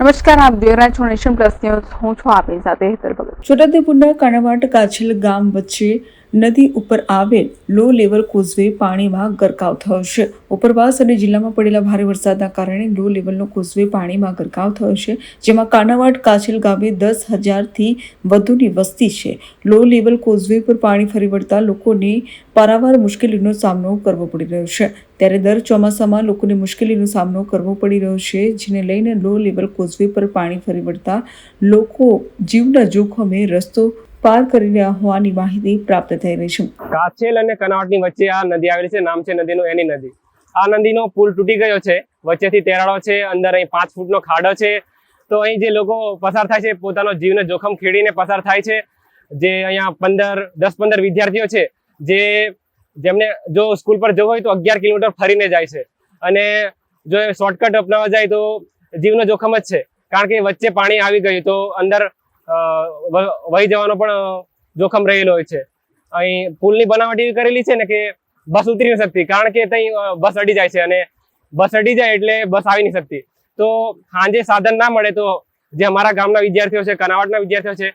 નમસ્કાર, આપ જોઈ રહ્યા છો નેશન પ્લસ ન્યૂઝ. હું છું આપની સાથે હેતર ભગત. છોટાઉદેપુરના કણવાટ કાછલ ગામ વચ્ચે નદી ઉપર આવેલ લો લેવલ કોઝવે પાણીમાં ગરકાવ થયો છે. ઉપરવાસ અને જિલ્લામાં પડેલા ભારે વરસાદના કારણે લો લેવલનો કોઝવે પાણીમાં ગરકાવ થયો છે, જેમાં કાનાવાડ, કાછેલ ગામે દસ હજારથી વધુની વસ્તી છે. લો લેવલ કોઝવે પર પાણી ફરી વળતા લોકોને પારાવાર મુશ્કેલીનો સામનો કરવો પડી રહ્યો છે. ત્યારે દર ચોમાસામાં લોકોને મુશ્કેલીનો સામનો કરવો પડી રહ્યો છે, જેને લઈને લો લેવલ કોઝવે પર પાણી ફરી વળતા લોકો જીવના જોખમે રસ્તો પાર કરી રહ્યા હોવાની માહિતી પ્રાપ્ત થઈ રહી છે. કાછેલ અને કનાવટની વચ્ચે આ નદી આવેલી છે. નામ છે નદીનું એની નદી. આ નદીનો પુલ તૂટી ગયો છે. વચ્ચેથી તેરાળો છે. અંદર અહીં પાંચ ફૂટનો ખાડો છે. તો અહીં જે લોકો પસાર થાય છે, પોતાનો જીવને જોખમ ખેડીને પસાર થાય છે. જે અહીંયા પંદર, દસ પંદર વિદ્યાર્થીઓ છે, જે જેમને જો સ્કૂલ પર જવું હોય તો અગિયાર કિલોમીટર ફરીને જાય છે. અને જો શોર્ટકટ અપનાવવા જાય તો જીવનો જોખમ જ છે. કારણ કે વચ્ચે પાણી આવી ગયું તો અંદર વહી જવાનો પણ જોખમ રહેલો હોય છે. અહીં પુલની બનાવટ એવી કરેલી છે ને કે બસ ઉતરી નથી શકતી, કારણ કે ત્યાં બસ અડી જાય છે અને બસ અડી જાય એટલે બસ આવી નહીં શકતી. તો સાંજે સાધન ના મળે તો જે અમારા ગામના વિદ્યાર્થીઓ છે કનાવટના વિદ્યાર્થીઓ છે,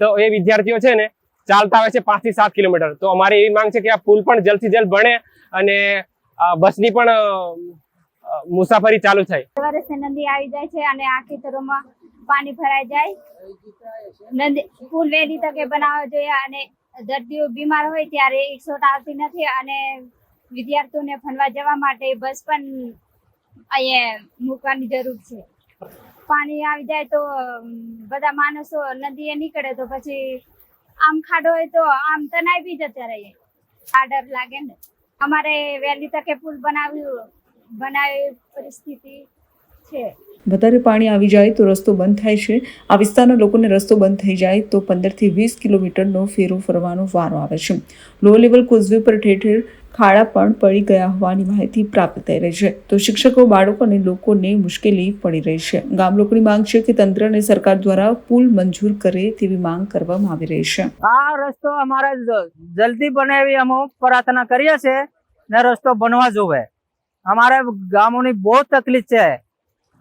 તો એ વિદ્યાર્થીઓ છે ને ચાલતા આવે છે પાંચથી સાત કિલોમીટર. તો અમારી એવી માંગ છે કે આ પુલ પણ જલ્દથી જલ્દ બને અને બસની પણ મુસાફરી ચાલુ થાય. નદી આવી જાય છે અને આ ખેતરોમાં પાણી ભરાઈ જાય. પુલ વહેલી તકે બનાવવો જોઈએ અને દર્દીઓ બીમાર હોય ત્યારે એકસોટ આવતી નથી અને વિદ્યાર્થીઓને ભણવા જવા માટે બસ પણ અહીંયા મૂકવાની જરૂર છે. પાણી આવી જાય તો બધા માણસો નદીએ નીકળે તો પછી આમ ખાડો હોય તો આમ તનાઈ બી જતા રહીએ આ ડર લાગે ને. અમારે વહેલી તકે પુલ બનાવ્યું બનાવી પરિસ્થિતિ છે. વધારે પાણી આવી જાય તો રસ્તો બંધ થાય છે. આ વિસ્તારના લોકોને રસ્તો બંધ થઈ જાય તો પંદરથી વીસ કિલોમીટરનો ફેરો ફરવાનો વારો આવે છે. લો લેવલ કોઝવે પર ઠેર ઠેર ખાડા પણ પડી ગયા હોવાની માહિતી પ્રાપ્ત થઈ રહી છે. તો શિક્ષકો બાળકો અને લોકોને મુશ્કેલી પડી રહી છે. ગામ લોકોની માંગ છે કે તંત્ર અને સરકાર દ્વારા પુલ મંજૂર કરે તેવી માંગ કરવામાં આવી રહી છે. આ રસ્તો અમારે જલ્દી બને એવી અમે પ્રાર્થના કરીએ છીએ ને રસ્તો બનવા જોવે. અમારે ગામોની બહુ તકલીફ છે.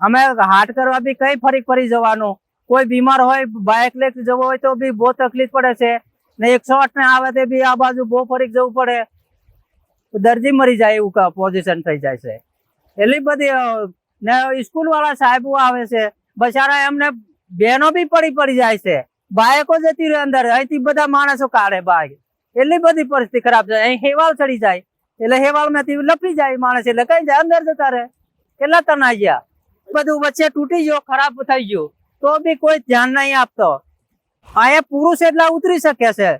અમે હાટ કરવા બી કઈ ફરી ફરી જવાનું. કોઈ બીમાર હોય, બાઇક લઈ જવું હોય તો બી બહુ તકલીફ પડે છે. ને એકસો આઠ ને આવે તે બી આ બાજુ બહુ ફરી જવું પડે. દર્દી મરી જાય એવું પોઝિશન થઈ જાય છે. એટલી બધી ને સ્કૂલ વાળા સાહેબો આવે છે. બચારા એમને બહેનો બી પડી પડી જાય છે. બાઇકો જતી રહે અંદર. અહીંથી બધા માણસો કાઢે બાઈક એટલી બધી પરિસ્થિતિ ખરાબ છે. અહીં હેવાલ ચડી જાય. એટલે હેવાલમાંથી લપી જાય માણસ. એટલે કઈ જાય, અંદર જતા રહે. કેટલા તનાઈ ગયા. બધું વચ્ચે તૂટી ગયો ખરાબ થઈ ગયો. તો બી કોઈ ધ્યાન નહીં આપતો. અહીંયા પુરુષ એટલા ઉતરી શકે છે.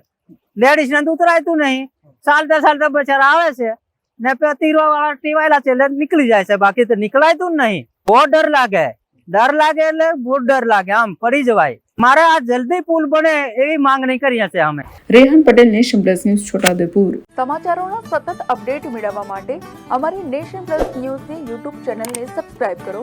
લેડીઝ ને ઉતરાયતું નહીં. ચાલતા ચાલતા બચારા આવે છે. ને તીરવા વાળા ટીવાયેલા છે એટલે નીકળી જાય છે. બાકી તો નીકળાયતું જ નહીં. બહુ ડર લાગે. ડર લાગે એટલે બહુ ડર લાગે. આમ પડી જવાય. મારે આ જલ્દી પુલ બને એવી માંગણી કરી હશે અમે. Rehan Patel nation plus news Chhota Udepur. સમાચારોનો સતત અપડેટ મેળવવા માટે અમારી નેશન પ્લસ ન્યૂઝની યુટ્યુબ ચેનલને સબસ્ક્રાઇબ કરો.